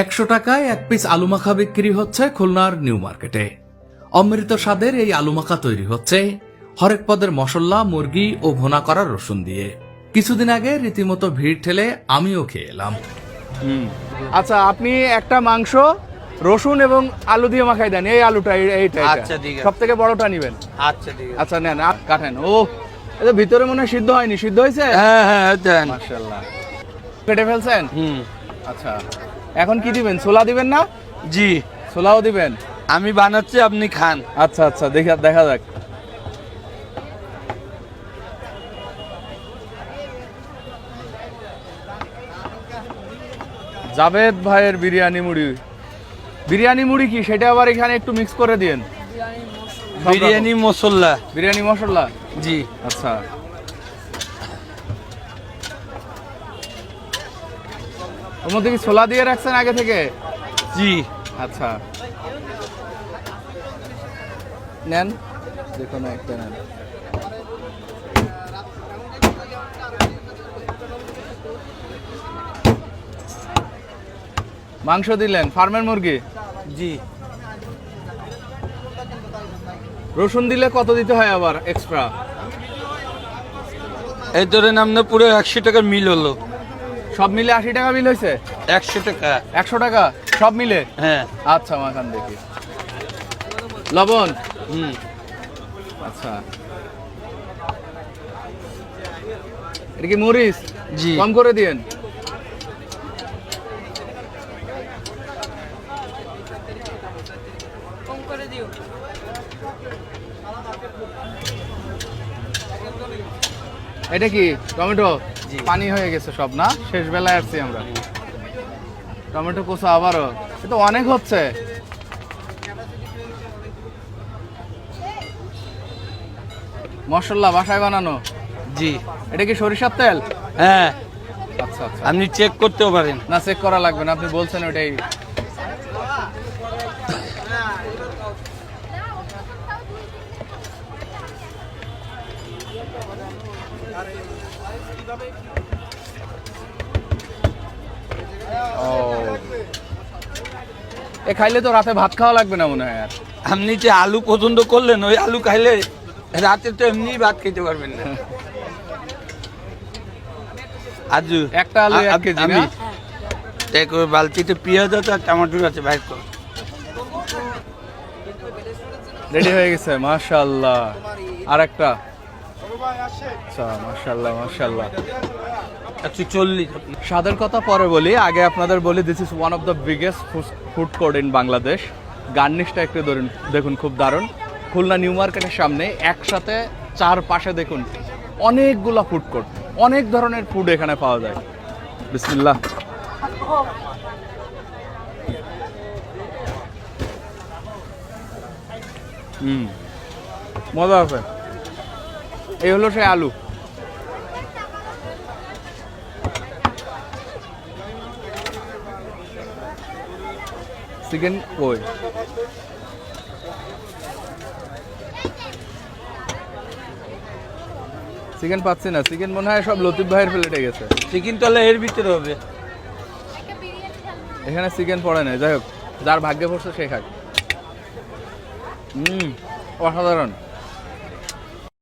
একশো টাকায় এক পিস আলু মাখা বিক্রি হচ্ছে খুলনার নিউ মার্কেটে। অমৃত স্বাদের এই আলু মাখা তৈরি হচ্ছে হরেক পদের মশলা মুরগি ও ভোনা করা রসুন দিয়ে। কিছুদিন আগে রীতিমতো ভিড় ঠেলে আমিও খেয়ে এলাম। হুম। আচ্ছা আপনি একটা মাংস রসুন এবং আলু দিয়ে মাখাই দেন। এই আলুটা এইটা আচ্ছা, ঠিক সব থেকে বড়টা নিবেন। আচ্ছা ঠিক আচ্ছা নেন আপ কাটেন। ও এটা ভিতরে মনে হয় সিদ্ধ হয়নি। সিদ্ধ হয়েছে? হ্যাঁ হ্যাঁ দেন মাশাআল্লাহ। কেটে ফেলছেন? হুম। আচ্ছা। এখন কি দিবেন? ছোলা দিবেন না? জি। ছোলাও দিবেন? আমি বানাচ্ছি আপনি খান। আচ্ছা আচ্ছা দেখা দেখা যাক। জাভেদ ভাইয়ের বিরিয়ানি মুড়ি। বিরিয়ানি মুড়ি কি? সেটা আবার এখানে একটু মিক্স করে দিন বিরিয়ানি মশলা। বিরিয়ানি মশলা? জি। আচ্ছা। ওর মধ্যে কি ছোলা দিয়ে রাখছেন আগে থেকে? জি। আচ্ছা। নেন। দেখুন একটা নেন। মাংস দিলেন ফার্মের মুরগি? জি। রসুন দিলে কত দিতে হয় আবার এক্সট্রা এই ধরেন আপনার পুরো একশো টাকার মিল হলো। সব মিলে আশি টাকা বিল হয়েছে? একশো টাকা। একশো টাকা? সব মিলে? হ্যাঁ। আচ্ছা মাখান দেখি। লবণ? হুম। আচ্ছা। এটা কি মরিচ? জি। কম করে দিয়েন। এটা কি টমেটো? পানি হয়ে গেছে সব না? শেষ বেলায় আসছি আমরা। টমেটো কোষা আবারও। এ তো অনেক হচ্ছে। মশলা বাসায় বানানো? জি। এটা কি সরিষার তেল? হ্যাঁ। আচ্ছা আচ্ছা। আপনি চেক করতেও পারেন। না চেক করা লাগবে না আপনি বলছেন ওটাই। এ খাইলে তো রাতে ভাত খাওয়া লাগবে না মনে হয় আর। আপনি যে আলু পছন্দ করলেন ওই আলু খাইলে রাতে তো এমনি ভাত খেতে পারবেন না। আজু একটা আলু এক কেজি না? দেখ বালতিতে পেঁয়াজ আছে আর টমেটো আছে বাইর কর। রেডি হয়ে গেছে মাশাআল্লাহ। আর একটা আচ্ছা মাশাআল্লাহ মাশাআল্লাহ। একশো চল্লিশ। স্বাদের কথা পরে বলি, আগে আপনাদের বলি this is one of the biggest food court in Bangladesh গার্নিশটা একটু ধরুন, দেখুন, খুব দারুণ। খুলনা নিউ মার্কেটের সামনে, একসাথে চার পাশে দেখুন, অনেকগুলা ফুড কোর্ট অনেক ধরনের ফুড এখানে পাওয়া যায়। বিসমিল্লাহ। হুম, মজা আছে। এই হলো সেই আলু। চিকেন কই চিকেন পাচ্ছি না। চিকেন মনে হয় সব লতিফ ভাইয়ের প্লেটে গেছে। চিকেন তাহলে এর ভিতরে হবে। এখানে চিকেন পড়ে না যাই হোক যার ভাগ্যে পড়ছে সে খাক। হুম অসাধারণ।